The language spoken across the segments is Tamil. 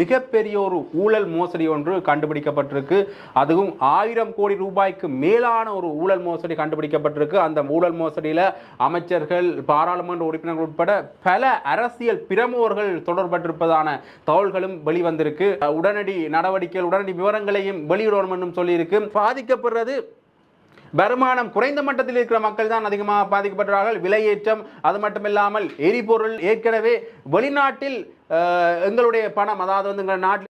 மிகப்பெரிய ஒரு ஊழல் மோசடி ஒன்று கண்டுபிடிக்கப்பட்டிருக்கு. அதுவும் ஆயிரம் கோடி ரூபாய்க்கு மேலான ஒரு ஊழல் மோசடி கண்டுபிடிக்கப்பட்டிருக்கு. அந்த ஊழல் மோசடியில் அமைச்சர்கள் பாராளுமன்ற உறுப்பினர்கள் உட்பட பல அரசியல் பிரமுகர்கள் தொடர்பட்டிருப்பதான தகவல்களும் வெளிவந்திருக்கு. உடனடி நடவடிக்கைகள் உடனடி விவரங்களையும் வெளியிடணும் என்றும் சொல்லியிருக்கு. பாதிக்கப்படுறது வருமானம் குறைந்த மட்டத்தில் இருக்கிற மக்கள் தான் அதிகமாக பாதிக்கப்பட்டார்கள். விலையேற்றம் அது மட்டுமில்லாமல் எரிபொருள் ஏற்கனவே வெளிநாட்டில் எங்களுடைய பணம் அதாவது வந்து எங்கள் நாட்டில்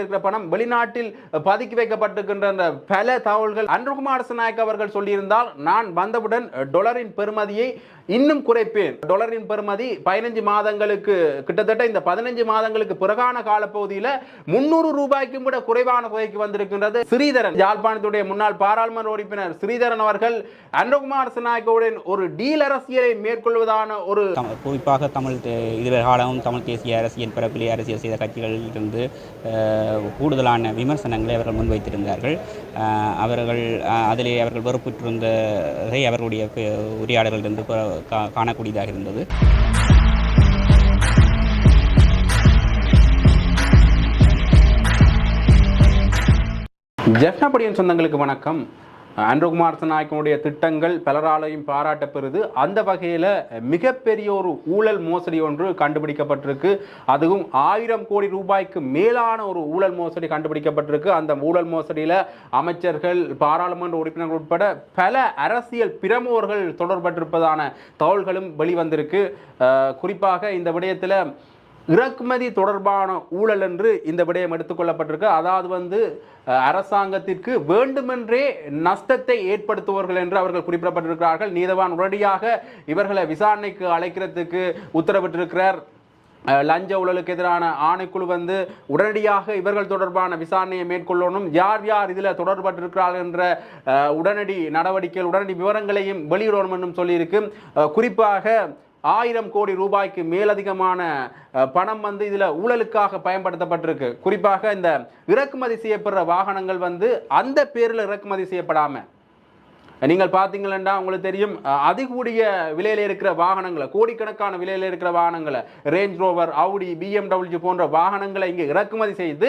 இருக்கிற பணம் வெளிநாட்டில் பதுக்கி வைக்கப்பட்டிருக்கின்ற அந்த பல தகவல்கள் அன்றுகுமார் நாயக் அவர்கள் சொல்லியிருந்தால் நான் வந்தவுடன் டொலரின் பெருமதியை இன்னும் குறைப்பேன். டொலரின் பெருமதி பதினஞ்சு மாதங்களுக்கு கிட்டத்தட்ட இந்த பதினஞ்சு மாதங்களுக்கு பிறகான காலப்பகுதியில் முன்னூறு ரூபாய்க்கும் கூட குறைவான தொகைக்கு வந்திருக்கின்றது ஸ்ரீதரன். யாழ்ப்பாணத்துடைய முன்னாள் பாராளுமன்ற உறுப்பினர் ஸ்ரீதரன் அவர்கள் அன்றுகுமார் நாயக்கவுடன் ஒரு டீல் அரசியலை மேற்கொள்வதான ஒரு குறிப்பாக தமிழ் இதுவரை காலமும் தமிழ் தேசிய அரசியல் பரப்பிலே அரசியல் செய்த கட்சிகளில் இருந்து கூடுதலான விமர்சனங்களை அவர்கள் முன்வைத்திருந்தார்கள். அவர்கள் அதிலே அவர்கள் வெறுப்புற்றிருந்ததை அவர்களுடைய உரையாடலிருந்து உரையாடல்களிலிருந்து கா- காணக்கூடியதாக இருந்தது. ஜெஃப்னபடியின் சொந்தங்களுக்கு வணக்கம். அன்றுகுமார் நாயக்கனுடைய திட்டங்கள் பலராலையும் பாராட்டப்பெறுது. அந்த வகையில் மிகப்பெரிய ஒரு ஊழல் மோசடி ஒன்று கண்டுபிடிக்கப்பட்டிருக்கு. அதுவும் ஆயிரம் கோடி ரூபாய்க்கு மேலான ஒரு ஊழல் மோசடி கண்டுபிடிக்கப்பட்டிருக்கு. அந்த ஊழல் மோசடியில் அமைச்சர்கள் பாராளுமன்ற உறுப்பினர்கள் உட்பட பல அரசியல் பிரமுகர்கள் தொடர்பட்டிருப்பதான தகவல்களும் வெளிவந்திருக்கு. குறிப்பாக இந்த விடயத்தில் இறக்குமதி தொடர்பான ஊழல் என்று இந்த விடயம் எடுத்துக்கொள்ளப்பட்டிருக்கு. அதாவது வந்து அரசாங்கத்திற்கு வேண்டுமென்றே நஷ்டத்தை ஏற்படுத்துவர்கள் என்று அவர்கள் குறிப்பிடப்பட்டிருக்கிறார்கள். நீதவான் உடனடியாக இவர்களை விசாரணைக்கு அழைக்கிறதுக்கு உத்தரவிட்டிருக்கிறார். லஞ்ச ஊழலுக்கு எதிரான ஆணைக்குழு வந்து உடனடியாக இவர்கள் தொடர்பான விசாரணையை மேற்கொள்ளணும். யார் யார் இதில் தொடர்பட்டிருக்கிறார்கள் என்ற உடனடி நடவடிக்கைகள் உடனடி விவரங்களையும் வெளியிடணும் என்றும் சொல்லியிருக்கு. குறிப்பாக ஆயிரம் கோடி ரூபாய்க்கு மேலதிகமான பணம் வந்து இதில் ஊழலுக்காக பயன்படுத்தப்பட்டிருக்கு. குறிப்பாக இந்த இறக்குமதி செய்யப்படுற வாகனங்கள் வந்து அந்த பேரில் இறக்குமதி செய்யப்படாமல் நீங்கள் பார்த்தீங்களா உங்களுக்கு தெரியும் அதிகூடிய விலையில் இருக்கிற வாகனங்களை கோடிக்கணக்கான விலையில் இருக்கிற வாகனங்களை ரேஞ்ச் ரோவர் அவுடி பிஎம்டபிள்யூ போன்ற வாகனங்களை இங்கே இறக்குமதி செய்து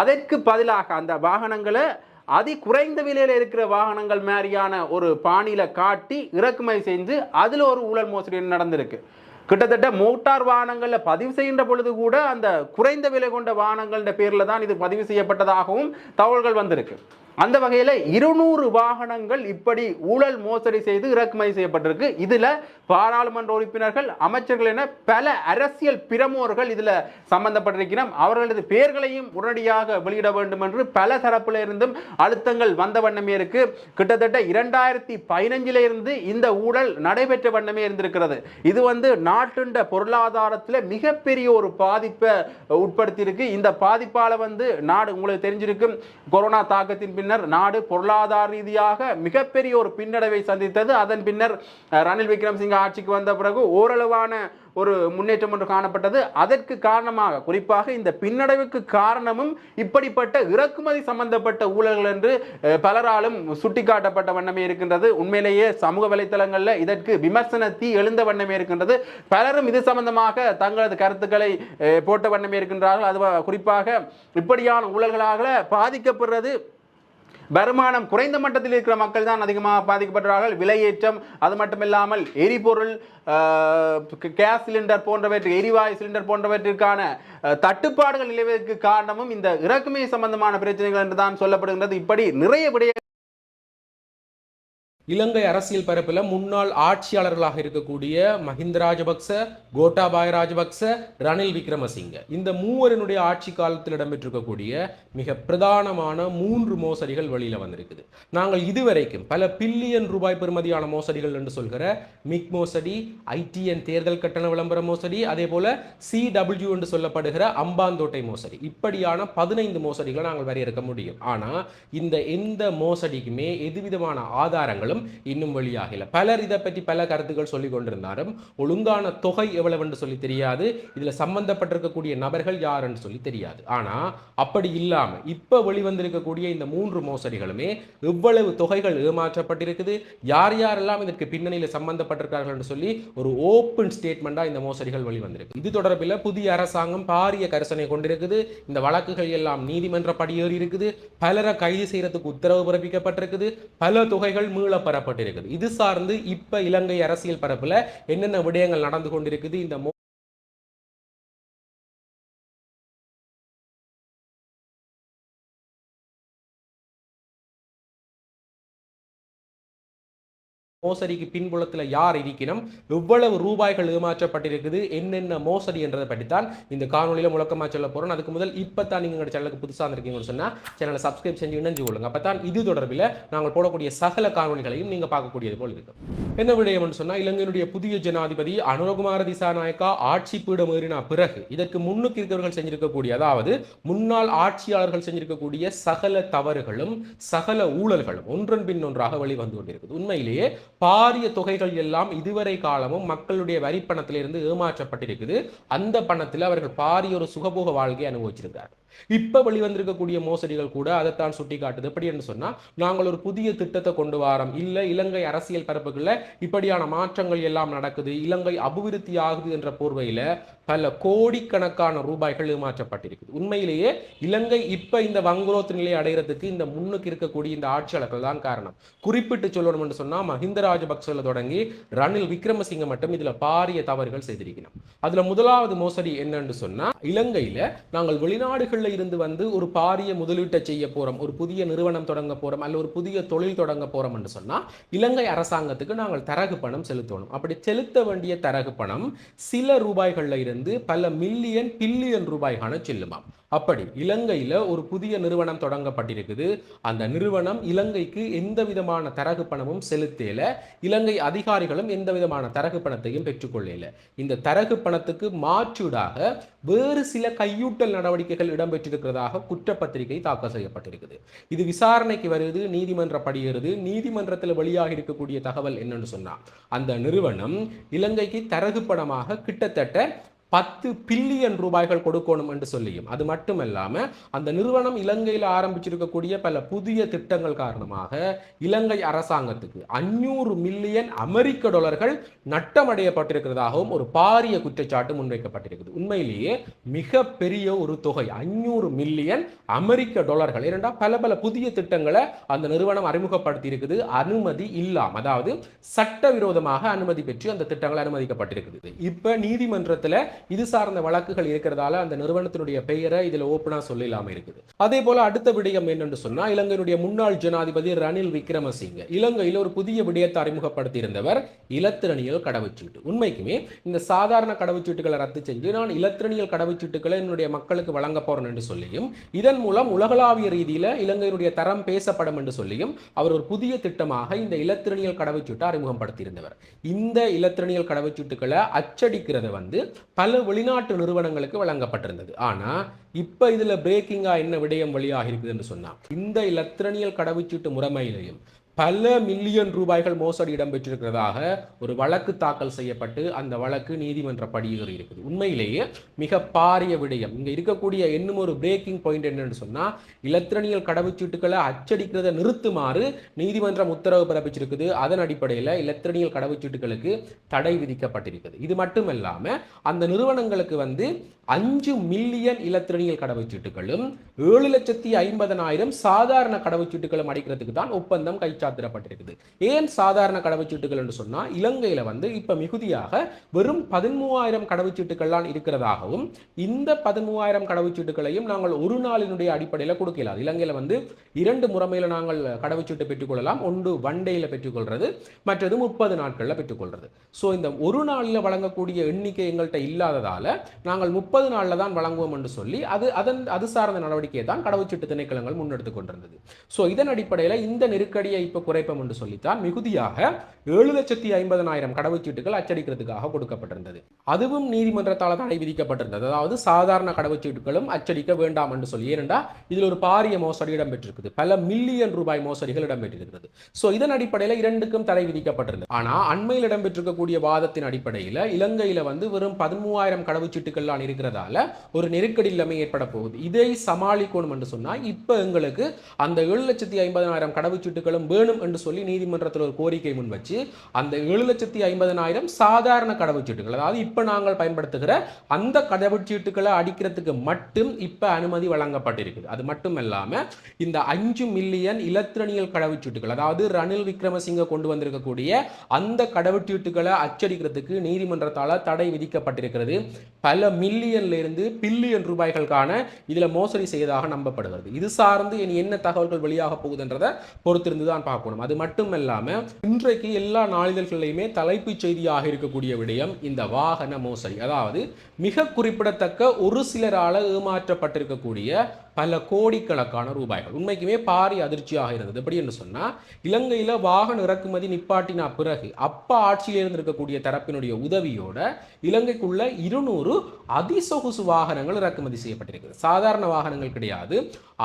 அதற்கு பதிலாக அந்த வாகனங்களை அதி குறைந்த விலையில் இருக்கிற வாகனங்கள் மாதிரியான ஒரு பாணியில் காட்டி இறக்குமதி செஞ்சு அதில் ஒரு ஊழல் மோசடி நடந்திருக்கு. கிட்டத்தட்ட மோட்டார் வாகனங்களில் பதிவு செய்கின்ற பொழுது கூட அந்த குறைந்த விலை கொண்ட வாகனங்கள்ன்ற பேரில் தான் இது பதிவு செய்யப்பட்டதாகவும் தகவல்கள் வந்திருக்கு. அந்த வகையில் இருநூறு வாகனங்கள் இப்படி ஊழல் மோசடி செய்து இறக்குமதி செய்யப்பட்டிருக்கு. இதில் பாராளுமன்ற உறுப்பினர்கள் அமைச்சர்கள் என பல அரசியல் பிரமுகர்கள் இதில் சம்பந்தப்பட்டிருக்கிறோம். அவர்களது பெயர்களையும் உடனடியாக வெளியிட வேண்டும் என்று பல தரப்பில் இருந்தும் அழுத்தங்கள் வந்த வண்ணமே இருக்கு. கிட்டத்தட்ட இரண்டாயிரத்தி பதினஞ்சில இருந்து இந்த ஊழல் நடைபெற்ற வண்ணமே இருந்திருக்கிறது. இது வந்து நாட்டுண்ட பொருளாதாரத்தில் மிகப்பெரிய ஒரு பாதிப்பை உட்படுத்தியிருக்கு. இந்த பாதிப்பால் வந்து நாடு உங்களுக்கு தெரிஞ்சிருக்கும் கொரோனா தாக்கத்தின் பின் பின்னர் நாடு பொருளாதார ரீதியாக மிகப்பெரிய ஒரு பின்னடைவை சந்தித்தது. அதன் பின்னர் ரணில் விக்ரமசிங்க ஆட்சிக்கு வந்த பிறகு ஓரளவான ஒரு முன்னேற்றம் ஒன்று காணப்பட்டது. அதற்கு காரணமாக குறிப்பாக இந்த பின்னடைவுக்கு காரணமும் இப்படிப்பட்ட இறக்குமதி சம்பந்தப்பட்ட ஊழல்கள் என்று பலராலும் சுட்டிக்காட்டப்பட்ட வண்ணமே இருக்கின்றது. உண்மையிலேயே சமூக வலைத்தளங்களில் இதற்கு விமர்சன தீ எழுந்த வண்ணமே இருக்கின்றது. பலரும் இது சம்பந்தமாக தங்களது கருத்துக்களை போட்ட வண்ணமே இருக்கின்றார்கள். அது குறிப்பாக இப்படியான ஊழல்களாக பாதிக்கப்படுறது வருமானம் குறைந்த மட்டத்தில் இருக்கிற மக்கள் தான் அதிகமாக பாதிக்கப்படுறார்கள் விலையேற்றம் அது மட்டுமில்லாமல் எரிபொருள் கேஸ் சிலிண்டர் போன்றவற்று எரிவாயு சிலிண்டர் போன்றவற்றிற்கான தட்டுப்பாடுகள் நிலவுவதற்கு காரணமும் இந்த இறக்குமதி சம்பந்தமான பிரச்சனைகள் என்று தான் சொல்லப்படுகின்றது. இப்படி நிறைய விடய இலங்கை அரசியல் பரப்பில் முன்னாள் ஆட்சியாளர்களாக இருக்கக்கூடிய மஹிந்த ராஜபக்ச கோட்டாபாய ராஜபக்ச ரணில் விக்ரமசிங்க. இந்த மூவரினுடைய ஆட்சி காலத்தில் இடம்பெற்றிருக்கக்கூடிய மிக பிரதானமான மூன்று மோசடிகள் வெளியில் வந்திருக்குது. நாங்கள் இதுவரைக்கும் பல பில்லியன் ரூபாய் பெறுமதியான மோசடிகள் என்று சொல்கிற மிக் மோசடி ஐடிஎன் தேர்தல் கட்டண விளம்பர மோசடி அதே போல சிடபிள்யூ என்று சொல்லப்படுகிற அம்பாந்தோட்டை மோசடி. இப்படியான பதினைந்து மோசடிகளை நாங்கள் வரையறுக்க முடியும். ஆனால் இந்த எந்த மோசடிக்குமே எதுவிதமான ஆதாரங்களும் தகவல்களும் இன்னும் வெளியாகல. பலர் இதை பற்றி பல கருத்துக்கள் சொல்லி கொண்டிருந்தாலும் ஒழுங்கான தொகை எவ்வளவுன்னு சொல்லி தெரியாது. இதில் சம்பந்தப்பட்டிருக்கக்கூடிய நபர்கள் யார் என்று சொல்லி தெரியாது. ஆனால் அப்படி இல்லாமல் இப்போ வெளிவந்திருக்கக்கூடிய இந்த மூன்று மோசடிகளுமே எவ்வளவு தொகைகள் ஏமாற்றப்பட்டிருக்குது? யார் யாரெல்லாம் இதற்கு பின்னணியில் சம்பந்தப்பட்டிருக்கார்கள் என்று சொல்லி ஒரு ஓப்பன் ஸ்டேட்மெண்டா இந்த மோசடிகள் வெளிவந்திருக்கு. இது தொடர்பில் புதிய அரசாங்கம் பாரிய கரிசனை கொண்டிருக்குது. இந்த வழக்குகள் எல்லாம் நீதிமன்ற படியேறி இருக்குது பலரை கைது செய்யறதுக்கு உத்தரவு பிறப்பிக்கப்பட்டிருக்குது. பல தொகைகள் மீள பெறப்பட்டிருக்குது இது சார்ந்து இப்ப இலங்கை அரசியல் பரப்பில் என்னென்ன விடயங்கள் நடந்து கொண்டிருக்குது? இந்த மோசடிக்கு பின்புலத்தில் யார் இருக்கணும் எவ்வளவு ரூபாய்கள் ஏமாற்றப்பட்டிருக்குது என்னென்ன மோசடி என்றதை தான் இந்த காணொலியில் முழக்கமாக சொல்ல போறோம். அதுக்கு முதல் இப்போ தான் நீங்கள் எங்கள் சேனலுக்கு புதுசாக இருக்கீங்கன்னு சொன்னால் சேனலை சப்ஸ்கிரைப் செஞ்சு இணைஞ்சு கொள்ளுங்க. அப்போ தான் இது தொடர்பில் நாங்கள் போடக்கூடிய சகல காணொலிகளையும் நீங்கள் பார்க்கக்கூடியது போல் இருக்கும் என்ன விடயம்னு சொன்னால் இலங்கையினுடைய புதிய ஜனாதிபதி அனுரகுமார திசாநாயக்கா ஆட்சி பீடம் ஏறினா பிறகு இதற்கு முன்னுக்கு இருக்கிறவர்கள் செஞ்சிருக்கக்கூடிய அதாவது முன்னாள் ஆட்சியாளர்கள் செஞ்சிருக்கக்கூடிய சகல தவறுகளும் சகல ஊழல்களும் ஒன்றன் பின் ஒன்றாக வெளிவந்து கொண்டிருக்குது. உண்மையிலேயே பாரிய தொகைகள் எல்லாம் இதுவரை காலமும் மக்களுடைய வரி பணத்திலிருந்து ஏமாற்றப்பட்டிருக்குது. அந்த பணத்தில் அவர்கள் பாரிய ஒரு சுகபோக வாழ்க்கையை அனுபவிச்சிருக்கார் இப்போ வெளிவந்திருக்கக்கூடிய மோசடிகள் கூட அதைத்தான் சுட்டி காட்டுது எப்படி என்று சொன்னால் நாங்கள் ஒரு புதிய திட்டத்தை கொண்டு வாரம். இல்லை இலங்கை அரசியல் பரப்புகளில் இப்படியான மாற்றங்கள் எல்லாம் நடக்குது. இலங்கை அபிவிருத்தி ஆகுது என்ற போர்வையில் பல கோடிக்கணக்கான ரூபாய்கள் ஏமாற்றப்பட்டிருக்குது. உண்மையிலேயே இலங்கை இப்போ இந்த வங்குரோத்து நிலையை அடைகிறதுக்கு இந்த முன்னுக்கு இருக்கக்கூடிய இந்த ஆட்சியாளர்கள் தான் காரணம். குறிப்பிட்டு சொல்லணும் என்று சொன்னால் மஹிந்த ராஜபக்சல தொடங்கி ரணில் விக்ரமசிங்க மட்டும் இதில் பாரிய தவறுகள் செய்திருக்கிறோம் அதில் முதலாவது மோசடி என்னன்னு சொன்னால் இலங்கையில் நாங்கள் வெளிநாடுகளில் இருந்து வந்து ஒரு பாரிய முதலீட்டை செய்ய போறோம் ஒரு புதிய நிறுவனம் தொடங்க போறோம் அல்ல ஒரு புதிய தொழில் தொடங்க போறோம் என்று சொன்னா இலங்கை அரசாங்கத்துக்கு நாங்கள் தரகு பணம் செலுத்தணும். அப்படி செலுத்த வேண்டிய தரகு பணம் சில ரூபாய்கள்ல இருந்து பல மில்லியன் பில்லியன் ரூபாய்கான செல்லுமாம். அப்படி இலங்கையில் ஒரு புதிய நிறுவனம் தொடங்கப்பட்டிருக்குது. அந்த நிறுவனம் இலங்கைக்கு எந்த விதமான தரகு பணமும் செலுத்தல. இலங்கை அதிகாரிகளும் எந்த விதமான தரகு பணத்தையும் பெற்றுக்கொள்ளல. இந்த தரகு பணத்துக்கு மாற்றீடாக வேறு சில கையூட்டல் நடவடிக்கைகள் இடம்பெற்றிருக்கிறதாக குற்றப்பத்திரிகை தாக்கல் செய்யப்பட்டிருக்குது. இது விசாரணைக்கு வருது நீதிமன்ற படிகிறது நீதிமன்றத்தில் வெளியாக இருக்கக்கூடிய தகவல் என்னன்னு சொன்னா அந்த நிறுவனம் இலங்கைக்கு தரகு பணமாக கிட்டத்தட்ட பத்து பில்லியன் ரூபாய்கள் கொடுக்கணும் என்று சொல்லியும். அது மட்டுமல்லாமல் அந்த நிறுவனம் இலங்கையில் ஆரம்பிச்சிருக்கக்கூடிய பல புதிய திட்டங்கள் காரணமாக இலங்கை அரசாங்கத்துக்கு அஞ்சூறு மில்லியன் அமெரிக்க டாலர்கள் நட்டமடையப்பட்டிருக்கிறதாகவும் ஒரு பாரிய குற்றச்சாட்டு முன்வைக்கப்பட்டிருக்குது. உண்மையிலேயே மிக பெரிய ஒரு தொகை அஞ்சூறு மில்லியன் அமெரிக்க டாலர்கள். இரண்டா பல பல புதிய திட்டங்களை அந்த நிறுவனம் அறிமுகப்படுத்தி இருக்குது அனுமதி இல்லாம அதாவது சட்டவிரோதமாக அனுமதி பெற்று அந்த திட்டங்கள் அனுமதிக்கப்பட்டிருக்குது. இப்ப நீதிமன்றத்தில் இது சார்ந்த வழக்குகள் இருக்கிறதால அந்த நிறுவனத்தினுடைய பெயரை இதில் ஓப்பனாக சொல்லலாம இருக்குது. அதே போல அடுத்த விடயம் என்னென்று சொன்னால் இலங்கையினுடைய முன்னாள் ஜனாதிபதி ரணில் விக்ரமசிங்க. இலங்கையில் ஒரு புதிய விடயத்தை அறிமுகப்படுத்தி இருந்தவர் இலத்திரணியல் கடவுச்சீட்டு. உண்மைக்குமே இந்த சாதாரண கடவுச்சீட்டுகளை ரத்து செஞ்சு நான் இலத்திரணியல் கடவுச்சீட்டுகளை என்னுடைய மக்களுக்கு வழங்க போறேன் என்று சொல்லியும் இதன் மூலம் உலகளாவிய ரீதியில் இலங்கையினுடைய தரம் பேசப்படும் என்று சொல்லியும் அவர் ஒரு புதிய திட்டமாக இந்த இலத்திரணியல் கடவுச்சீட்டை அறிமுகப்படுத்தியிருந்தவர். இந்த இலத்திரணியல் கடவுச்சீட்டுகளை அச்சடிக்கிறத வந்து பல வெளிநாட்டு நிறுவனங்களுக்கு வழங்கப்பட்டிருந்தது. ஆனா இப்ப இதுல பிரேக்கிங்காக என்ன விடயம் வெளியாக இருக்குதுன்னு சொன்னால் இந்த இலத்திரனியல் கடவுச்சீட்டு முறைமையிலையும் பல மில்லியன் ரூபாய்கள் மோசடி இடம்பெற்றிருக்கிறதாக ஒரு வழக்கு தாக்கல் செய்யப்பட்டு அந்த வழக்கு நீதிமன்ற படியில் இருக்குது. உண்மையிலேயே மிக பாரிய விடயம். இங்கே இருக்கக்கூடிய இன்னும் ஒரு பிரேக்கிங் பாயிண்ட் என்னன்னு சொன்னால் இலத்திரனியல் கடவுச்சீட்டுகளை அச்சடிக்கிறதை நிறுத்துமாறு நீதிமன்றம் உத்தரவு பிறப்பிச்சிருக்குது. அதன் அடிப்படையில் இலத்திரனியல் கடவுச்சீட்டுகளுக்கு தடை விதிக்கப்பட்டிருக்குது. இது மட்டும் இல்லாமல் அந்த நிறுவனங்களுக்கு வந்து அஞ்சு மில்லியன் இலத்திரனியல் கடவுச்சீட்டுகளும் ஏழு லட்சத்தி ஐம்பதனாயிரம் சாதாரண கடவுச்சீட்டுகளும் அடிக்கிறதுக்கு தான் ஒப்பந்தம் கைச்சா கைச்சாத்திடப்பட்டிருக்குது ஏன் சாதாரண கடவுச்சீட்டுகள் என்று சொன்னால் இலங்கையில் வந்து இப்போ மிகுதியாக வெறும் பதிமூவாயிரம் கடவுச்சீட்டுகள்லாம் இருக்கிறதாகவும் இந்த பதிமூவாயிரம் கடவுச்சீட்டுகளையும் நாங்கள் ஒரு நாளினுடைய அடிப்படையில் கொடுக்கலாம் இலங்கையில் வந்து இரண்டு முறைமையில் நாங்கள் கடவுச்சீட்டு பெற்றுக்கொள்ளலாம். ஒன்று ஒன் டேயில் பெற்றுக்கொள்வது மற்றது முப்பது நாட்களில் பெற்றுக்கொள்றது. ஸோ இந்த ஒரு நாளில் வழங்கக்கூடிய எண்ணிக்கை எங்கள்கிட்ட இல்லாததால் நாங்கள் முப்பது முப்பது நாளில் தான் வழங்குவோம் என்று சொல்லி அது அதன் அது சார்ந்த நடவடிக்கையை தான் கடவுச்சீட்டு திணைக்களங்கள் முன்னெடுத்து கொண்டிருந்தது. ஸோ இதன் அடிப்படையில் இந்த நெருக்கடியை இப்போ குறைப்போம் என்று சொல்லித்தான் மிகுதியாக ஏழு லட்சத்தி ஐம்பதனாயிரம் கடவுச்சீட்டுகள் அச்சடிக்கிறதுக்காக கொடுக்கப்பட்டிருந்தது. அதுவும் நீதிமன்றத்தால் தடை விதிக்கப்பட்டிருந்தது. அதாவது சாதாரண கடவுச்சீட்டுகளும் அச்சடிக்க வேண்டாம் என்று சொல்லி. ஏனென்றா இதில் ஒரு பாரிய மோசடி இடம்பெற்றிருக்குது. பல மில்லியன் ரூபாய் மோசடிகள் இடம்பெற்றிருக்கிறது. ஸோ இதன் அடிப்படையில் இரண்டுக்கும் தடை விதிக்கப்பட்டிருந்தது. ஆனால் அண்மையில் இடம்பெற்றிருக்கக்கூடிய வாதத்தின் அடிப்படையில் இலங்கையில் வந்து வெறும் பதிமூவாயிரம் கடவுச்சீட்டுகள்லாம் இருக்கிறதால ஒரு நெருக்கடி இல்லாமல் ஏற்பட போகுது. இதை சமாளிக்கணும் என்று சொன்னால் இப்போ எங்களுக்கு அந்த ஏழு லட்சத்தி ஐம்பதனாயிரம் கடவுச்சீட்டுகளும் வேணும் வேணும் என்று சொல்லி நீதிமன்றத்தில் ஒரு கோரிக்கை முன் வச்சு அந்த ஏழு லட்சத்தி ஐம்பதனாயிரம் சாதாரண கடவுச்சீட்டுகள் அதாவது இப்போ நாங்கள் பயன்படுத்துகிற அந்த கடவுச்சீட்டுகளை அடிக்கிறதுக்கு மட்டும் இப்போ அனுமதி வழங்கப்பட்டிருக்குது. அது மட்டும் இல்லாமல் இந்த அஞ்சு மில்லியன் இலத்திரனியல் கடவுச்சீட்டுகள் அதாவது ரணில் விக்ரமசிங்க கொண்டு வந்திருக்கக்கூடிய அந்த கடவுச்சீட்டுகளை அச்சடிக்கிறதுக்கு நீதிமன்றத்தால் தடை விதிக்கப்பட்டிருக்கிறது. பல மில்லியன்ல இருந்து பில்லியன் ரூபாய்களுக்கான இதில் மோசடி செய்ததாக நம்பப்படுகிறது. இது சார்ந்து இனி என்ன தகவல்கள் வெளியாக போகுதுன்றதை பொறுத்திருந்து தான் பார்க்கணும் அது மட்டும் இல்லாமல் இன்றைக்கு எல்லா நாளிதழ்களையுமே தலைப்புச் செய்தியாக இருக்கக்கூடிய விடயம் இந்த வாகன மோசடி. அதாவது மிக குறிப்பிடத்தக்க ஒரு சிலரால் ஏமாற்றப்பட்டிருக்கக்கூடிய பல கோடிக்கணக்கான ரூபாய்கள். உண்மைக்குமே பாரி அதிர்ச்சியாக இருந்தது. எப்படி என்று சொன்னால் இலங்கையில் வாகன இறக்குமதி நிப்பாட்டின பிறகு அப்பா ஆட்சியில் இருந்திருக்கக்கூடிய தரப்பினுடைய உதவியோட இலங்கைக்குள்ள இருநூறு அதிசொகுசு வாகனங்கள் இறக்குமதி செய்யப்பட்டிருக்குது. சாதாரண வாகனங்கள் கிடையாது.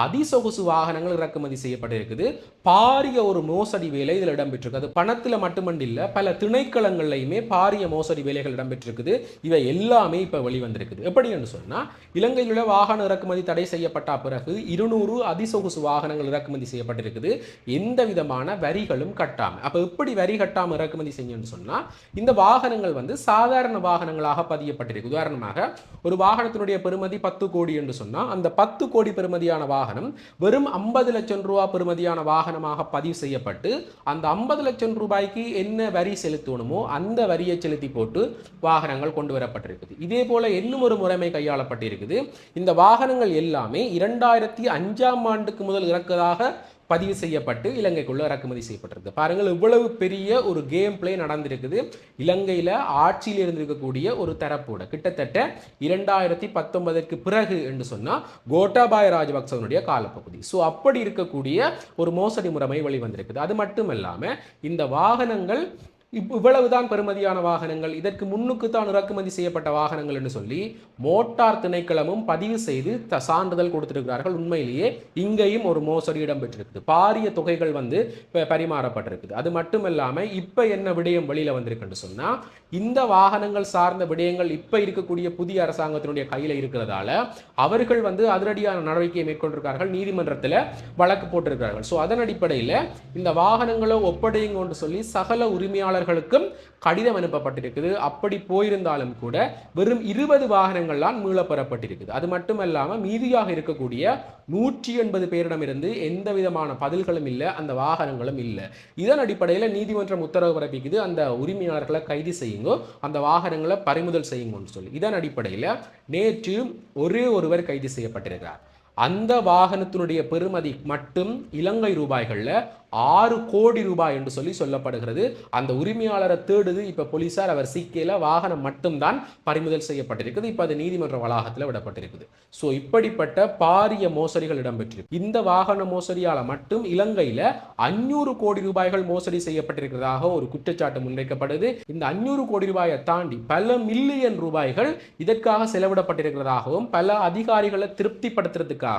அதிசொகுசு வாகனங்கள் இறக்குமதி செய்யப்பட்டிருக்குது. பாரிய ஒரு மோசடி வேலை இதில் இடம்பெற்றிருக்கு. அது பணத்தில் மட்டுமண்டில்ல பல திணைக்களங்கள்லையுமே பாரிய மோசடி வேலைகள் இடம்பெற்றிருக்குது. இவை எல்லாமே இப்போ வெளிவந்திருக்குது. எப்படி என்று சொன்னால் இலங்கையில் உள்ள வாகன இறக்குமதி தடை செய்யப்பட்ட பிறகு இருநூறு அதிசொகுசு வாகனங்கள் இறக்குமதி செய்யப்பட்டிருக்குது. எந்த விதமான வரிகளும் கட்டாமல் அப்போ எப்படி வரி கட்டாமல் இறக்குமதி செய்யணும்னு சொன்னால் இந்த வாகனங்கள் வந்து சாதாரண வாகனங்களாக பதியப்பட்டிருக்கு. உதாரணமாக ஒரு வாகனத்தினுடைய பெறுமதி பத்து கோடி என்று சொன்னால் அந்த பத்து கோடி பெறுமதியான வாகனம் வெறும் ஐம்பது லட்சம் ரூபா பெறுமதியான வாகனமாக பதிவு செய்யப்பட்டு அந்த ஐம்பது லட்சம் ரூபாய்க்கு என்ன வரி செலுத்தணுமோ அந்த வரியை செலுத்தி போட்டு வாகனங்கள் கொண்டு வரப்பட்டிருக்குது. இதே போல இன்னும் ஒரு முறைமை கையாளப்பட்டிருக்குது. இந்த வாகனங்கள் எல்லாமே இரண்டு இரண்டாயிரத்தி அஞ்சாம் ஆண்டுக்கு முதல் இறக்கதாக பதிவு செய்யப்பட்டு இலங்கைக்குள்ளே இறக்குமதி செய்யப்பட்டிருக்கு. பாருங்கள் இவ்வளவு பெரிய ஒரு கேம் பிளே நடந்திருக்குது. இலங்கையில் ஆட்சியில் இருந்திருக்கக்கூடிய ஒரு தரப்போட கிட்டத்தட்ட இரண்டாயிரத்தி பத்தொன்பதற்கு பிறகு என்று சொன்னால் கோட்டாபாய ராஜபக்சவனுடைய காலப்பகுதி. ஸோ அப்படி இருக்கக்கூடிய ஒரு மோசடி முறைமை வெளிவந்திருக்குது. அது மட்டும் இல்லாமல் இந்த வாகனங்கள் இப் இவ்வளவுதான் பெறுமதியான வாகனங்கள். இதற்கு முன்னுக்கு தான் இறக்குமதி செய்யப்பட்ட வாகனங்கள் என்று சொல்லி மோட்டார் திணைக்களமும் பதிவு செய்து த சான்றிதழ் கொடுத்திருக்கிறார்கள். உண்மையிலேயே இங்கேயும் ஒரு மோசடி இடம்பெற்றிருக்குது. பாரிய தொகைகள் வந்து இப்போ பரிமாறப்பட்டிருக்குது. அது மட்டும் இல்லாமல் இப்போ என்ன விடயம் வெளியில் வந்திருக்குன்னு சொன்னால் இந்த வாகனங்கள் சார்ந்த விடயங்கள் இப்போ இருக்கக்கூடிய புதிய அரசாங்கத்தினுடைய கையில் இருக்கிறதால அவர்கள் வந்து அதிரடியான நடவடிக்கையை மேற்கொண்டிருக்கார்கள் நீதிமன்றத்தில் வழக்கு போட்டிருக்கிறார்கள். ஸோ அதன் அடிப்படையில் இந்த வாகனங்களை ஒப்படையுங்கன்னு சொல்லி சகல உரிமையாளர் உரிமையாளர்களுக்கும் கடிதம் அனுப்பப்பட்டிருக்குது. அப்படி போயிருந்தாலும் கூட வெறும் இருபது வாகனங்கள்லாம் மீளப்பெறப்பட்டிருக்குது அது மட்டுமல்லாமல் மீதியாக இருக்கக்கூடிய நூற்றி எண்பது பேரிடமிருந்து எந்த விதமான பதில்களும் இல்லை அந்த வாகனங்களும் இல்லை. இதன் அடிப்படையில் நீதிமன்றம் உத்தரவு பிறப்பிக்குது. அந்த உரிமையாளர்களை கைது செய்யுங்க அந்த வாகனங்களை பறிமுதல் செய்யுங்கன்னு சொல்லி. இதன் அடிப்படையில் நேற்று ஒரே ஒருவர் கைது செய்யப்பட்டிருக்கிறார். அந்த வாகனத்தினுடைய பெறுமதி மட்டும் இலங்கை ரூபாய்களில் ஆறு கோடி ரூபாய் என்று சொல்லி சொல்லப்படுகிறது. அந்த உரிமையாளரை தேடுது. இப்போ போலீசார் அவர் சிக்கையில் வாகனம் மட்டும்தான் பறிமுதல் செய்யப்பட்டிருக்குது. இப்போ அது நீதிமன்ற வளாகத்தில் விடப்பட்டிருக்குது. ஸோ இப்படிப்பட்ட பாரிய மோசடிகள் இடம்பெற்றிருக்கு. இந்த வாகன மோசடியால் மட்டும் இலங்கையில் அஞ்சூறு கோடி ரூபாய்கள் மோசடி செய்யப்பட்டிருக்கிறதாக ஒரு குற்றச்சாட்டு முன்வைக்கப்படுது. இந்த அஞ்சூறு கோடி ரூபாயை தாண்டி பல மில்லியன் ரூபாய்கள் இதற்காக செலவிடப்பட்டிருக்கிறதாகவும் பல அதிகாரிகளை திருப்திப்படுத்துறதுக்காக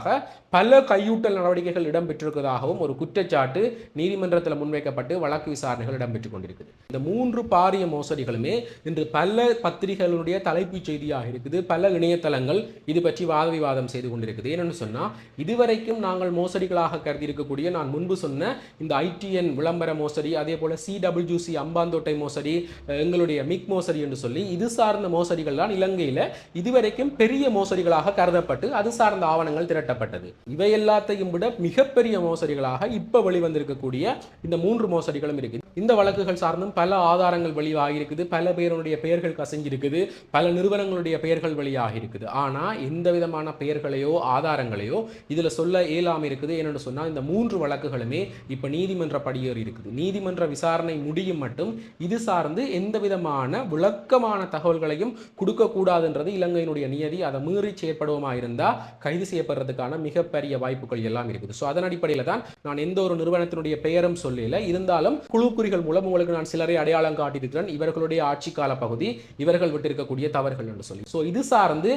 பல கையூட்டல் நடவடிக்கைகள் இடம்பெற்றிருக்கிறதாகவும் ஒரு குற்றச்சாட்டு நீதிமன்றத்தில் முன்வைக்கப்பட்டு வழக்கு விசாரணைகள் இடம்பெற்றுக் கொண்டிருக்குது. இந்த மூன்று பாரிய மோசடிகளுமே இன்று பல பத்திரிகைகளுடைய தலைப்புச் செய்தியாக இருக்குது. பல இணையதளங்கள் இது பற்றி வாத விவாதம் செய்து கொண்டிருக்குது. ஏன்னு சொன்னால் இதுவரைக்கும் நாங்கள் மோசடிகளாக கருதி இருக்கக்கூடிய நான் முன்பு சொன்ன இந்த ஐடிஎன் விளம்பர மோசடி அதே போல சிடபிள்யூசி அம்பாந்தோட்டை மோசடி எங்களுடைய மிக் மோசடி என்று சொல்லி இது சார்ந்த மோசடிகள் தான் இலங்கையில் இதுவரைக்கும் பெரிய மோசடிகளாக கருதப்பட்டு அது சார்ந்த ஆவணங்கள் திரட்டப்பட்டது. இவை எல்லாத்தையும் விட மிகப்பெரிய மோசடிகளாக இப்ப வெளிவந்திருக்கக்கூடிய இந்த மூன்று மோசடிகளும் இருக்கு இந்த வழக்குகள் சார்ந்தும் பல ஆதாரங்கள் வெளியாகி இருக்குது பல பேருடைய பெயர்கள் கசங்கியிருக்குது பல நிறுவனங்களுடைய பெயர்கள் வெளியாக இருக்குது ஆனால் எந்த விதமான பெயர்களையோ ஆதாரங்களையோ இதில் சொல்ல இயலாமல் இருக்குது. என்னன்னு சொன்னால் இந்த மூன்று வழக்குகளுமே இப்போ நீதிமன்ற படியேறி இருக்குது. நீதிமன்ற விசாரணை முடியும் மட்டும் இது சார்ந்து எந்த விதமான விளக்கமான தகவல்களையும் கொடுக்கக்கூடாதுன்றது இலங்கையினுடைய நியதி. அதை மீறி செயற்படுவோமா இருந்தால் கைது செய்யப்படுற பண்ணுறதுக்கான மிகப்பெரிய வாய்ப்புகள் எல்லாம் இருக்குது. ஸோ அதன் அடிப்படையில் தான் நான் எந்த ஒரு நிறுவனத்தினுடைய பெயரும் சொல்லல. இருந்தாலும் குழுக்குறிகள் மூலம் உங்களுக்கு நான் சிலரை அடையாளம் காட்டியிருக்கிறேன். இவர்களுடைய ஆட்சி கால பகுதி இவர்கள் விட்டிருக்கக்கூடிய தவறுகள் என்று சொல்லி. ஸோ இது சார்ந்து